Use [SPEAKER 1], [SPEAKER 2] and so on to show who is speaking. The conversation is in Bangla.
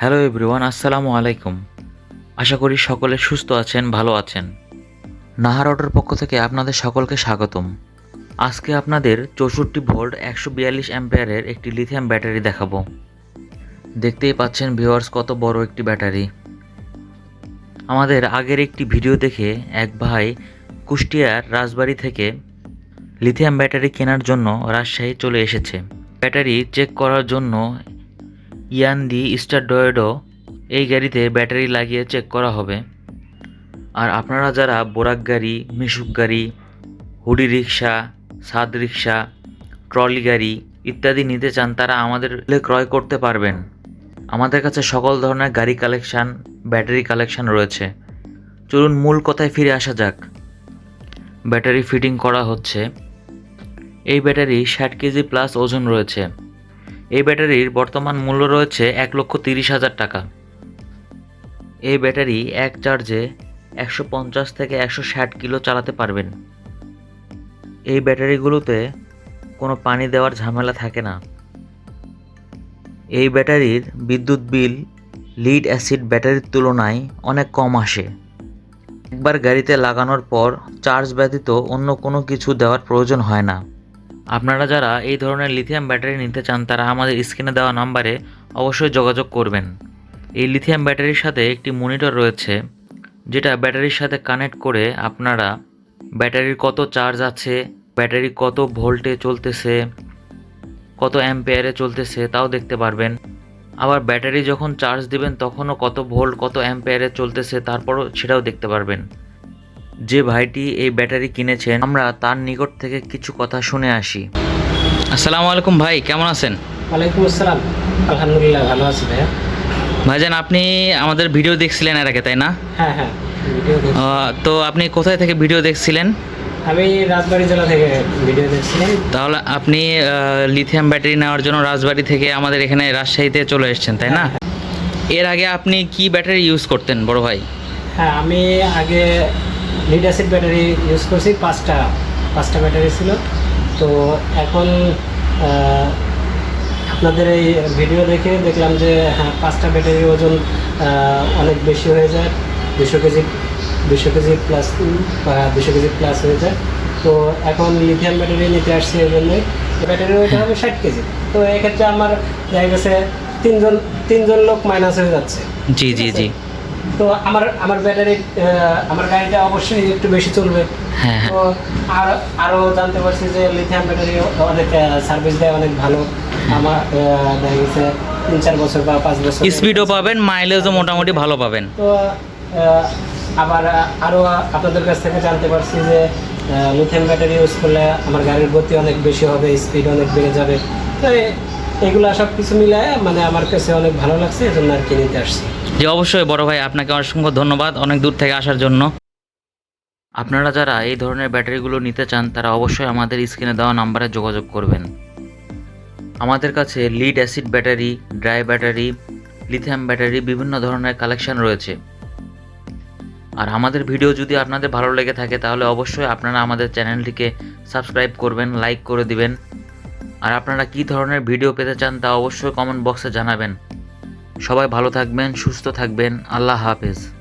[SPEAKER 1] হ্যালো এভরিওয়ান, আসসালামু আলাইকুম। আশা করি সকলে সুস্থ আছেন, ভালো আছেন। নাহার অটোর পক্ষ থেকে আপনাদের সকলকে স্বাগতম। আজকে আপনাদের চৌষট্টি ভোল্ট একশো বিয়াল্লিশ অ্যাম্পেয়ারের একটি লিথিয়াম ব্যাটারি দেখাবো। দেখতেই পাচ্ছেন ভিউয়ার্স কত বড় একটি ব্যাটারি। আমাদের আগের একটি ভিডিও দেখে এক ভাই কুষ্টিয়ার রাজবাড়ি থেকে লিথিয়াম ব্যাটারি কেনার জন্য রাজশাহী চলে এসেছে। ব্যাটারি চেক করার জন্য ইয়ান্দি স্টারডয়েডও এই গাড়িতে ব্যাটারি লাগিয়ে চেক করা হবে। আর আপনারা যারা বোরাক গাড়ি, মিশুক গাড়ি, হুডি রিক্সা সাদ রিক্সা ট্রলি গাড়ি ইত্যাদি নিতে চান, তারা আমাদের ক্রয় করতে পারবেন। আমাদের কাছে সকল ধরনের গাড়ি কালেকশান, ব্যাটারি কালেকশান রয়েছে। চলুন মূল কথায় ফিরে আসা যাক। ব্যাটারি ফিটিং করা হচ্ছে। এই ব্যাটারি ষাট কেজি প্লাস ওজন রয়েছে। এই ব্যাটারির বর্তমান মূল্য রয়েছে এক লক্ষ তিরিশ হাজার টাকা। এই ব্যাটারি এক চার্জে একশো পঞ্চাশ থেকে একশো ষাট কিলো চালাতে পারবেন। এই ব্যাটারিগুলোতে কোনো পানি দেওয়ার ঝামেলা থাকে না। এই ব্যাটারির বিদ্যুৎ বিল, লিড অ্যাসিড ব্যাটারির তুলনায় অনেক কম আসে। একবার গাড়িতে লাগানোর পর চার্জ ব্যতীত অন্য কোনো কিছু দেওয়ার প্রয়োজন হয় না। আপনারা যারা এই ধরনের লিথিয়াম ব্যাটারি নিতে চান, তারা আমাদের স্ক্রিনে দেওয়া নাম্বারে অবশ্যই যোগাযোগ করবেন। এই লিথিয়াম ব্যাটারির সাথে একটি মনিটর রয়েছে, যেটা ব্যাটারির সাথে কানেক্ট করে আপনারা ব্যাটারির কত চার্জ আছে ব্যাটারি কত ভোল্টে চলতেছে, কত অ্যাম্পেয়ারে চলতেছে তাও দেখতে পারবেন। আবার ব্যাটারি যখন চার্জ দিবেন, তখনও কত ভোল্ট কত অ্যাম্পেয়ারে চলতেছে, তারপরও সেটাও দেখতে পারবেন। যে ভাইটি এই ব্যাটারি কিনেছেন আমরা তার নিকট থেকে কিছু কথা শুনে আসি। আসসালামু আলাইকুম ভাই কেমন আছেন?
[SPEAKER 2] ওয়ালাইকুম আসসালাম। আলহামদুলিল্লাহ ভালো আছি ভাইয়া।
[SPEAKER 1] ভাইজান আপনি আমাদের ভিডিও দেখছিলেন এর আগে তাই না?
[SPEAKER 2] হ্যাঁ হ্যাঁ ভিডিও
[SPEAKER 1] তো আপনি কোথায় থেকে ভিডিও দেখছিলেন?
[SPEAKER 2] আমি রাজবাড়ি জেলা থেকে ভিডিও দেখছিলাম।
[SPEAKER 1] তাহলে আপনি লিথিয়াম ব্যাটারি নেওয়ার জন্য রাজবাড়ি থেকে আমাদের এখানে রাজশাহীতে চলে এসেছেন তাই না? এর আগে আপনি কি ব্যাটারি ইউজ করতেন বড় ভাই?
[SPEAKER 2] হ্যাঁ আমি আগে লিড অ্যাসিড ব্যাটারি ইউজ করছি পাঁচটা পাঁচটা ব্যাটারি ছিল। তো এখন আপনাদের এই ভিডিও দেখে দেখলাম যে হ্যাঁ পাঁচটা ব্যাটারির ওজন অনেক বেশি হয়ে যায় দুশো কেজি দুশো কেজি প্লাস বা দুশো কেজি প্লাস হয়ে যায়। তো এখন লিথিয়াম ব্যাটারি নিতে আসছি এই জন্যই ব্যাটারি ওইটা হবে ষাট কেজি। তো এক্ষেত্রে আমার দেখা গেছে তিনজন তিনজন লোক মাইনাস হয়ে যাচ্ছে।
[SPEAKER 1] জি জি জি।
[SPEAKER 2] তো আমার আমার ব্যাটারি আমার গাড়িটা অবশ্যই একটু বেশি চলবে।
[SPEAKER 1] হ্যাঁ হ্যাঁ।
[SPEAKER 2] তো আর আরও জানতে পারছি যে লিথিয়াম ব্যাটারি অনেক সার্ভিস দেয় অনেক ভালো। আমার আহ, দেখা গেছে তিন চার বছর বা পাঁচ বছর
[SPEAKER 1] স্পিডও পাবেন মাইলেজও মোটামুটি ভালো পাবেন।
[SPEAKER 2] তো আবার আরও আপনাদের কাছ থেকে জানতে পারছি যে লিথিয়াম ব্যাটারি ইউজ করলে আমার গাড়ির গতি অনেক বেশি হবে স্পিড অনেক বেড়ে যাবে। তো এগুলা সব কিছু মিলায় মানে আমার কাছে অনেক ভালো লাগছে এই জন্য আর কি নিতে আসছি।
[SPEAKER 1] জি, অবশ্যই বড় ভাই, আপনাকে অসংখ্য ধন্যবাদ অনেক দূর থেকে আসার জন্য। আপনারা যারা এই ধরনের ব্যাটারিগুলো নিতে চান, তারা অবশ্যই আমাদের স্ক্রিনে দেওয়া নাম্বারে যোগাযোগ করবেন। আমাদের কাছে lead acid battery, dry battery, lithium battery, বিভিন্ন ধরনের কালেকশন রয়েছে। আর আমাদের ভিডিও যদি আপনাদের ভালো লেগে থাকে, তাহলে অবশ্যই আপনারা আমাদের চ্যানেলটিকে সাবস্ক্রাইব করবেন, লাইক করে দিবেন। আর আপনারা কি ধরনের ভিডিও পেতে চান তা অবশ্যই কমেন্ট বক্সে জানাবেন। সবাই ভালো থাকবেন, সুস্থ থাকবেন। আল্লাহ হাফেজ।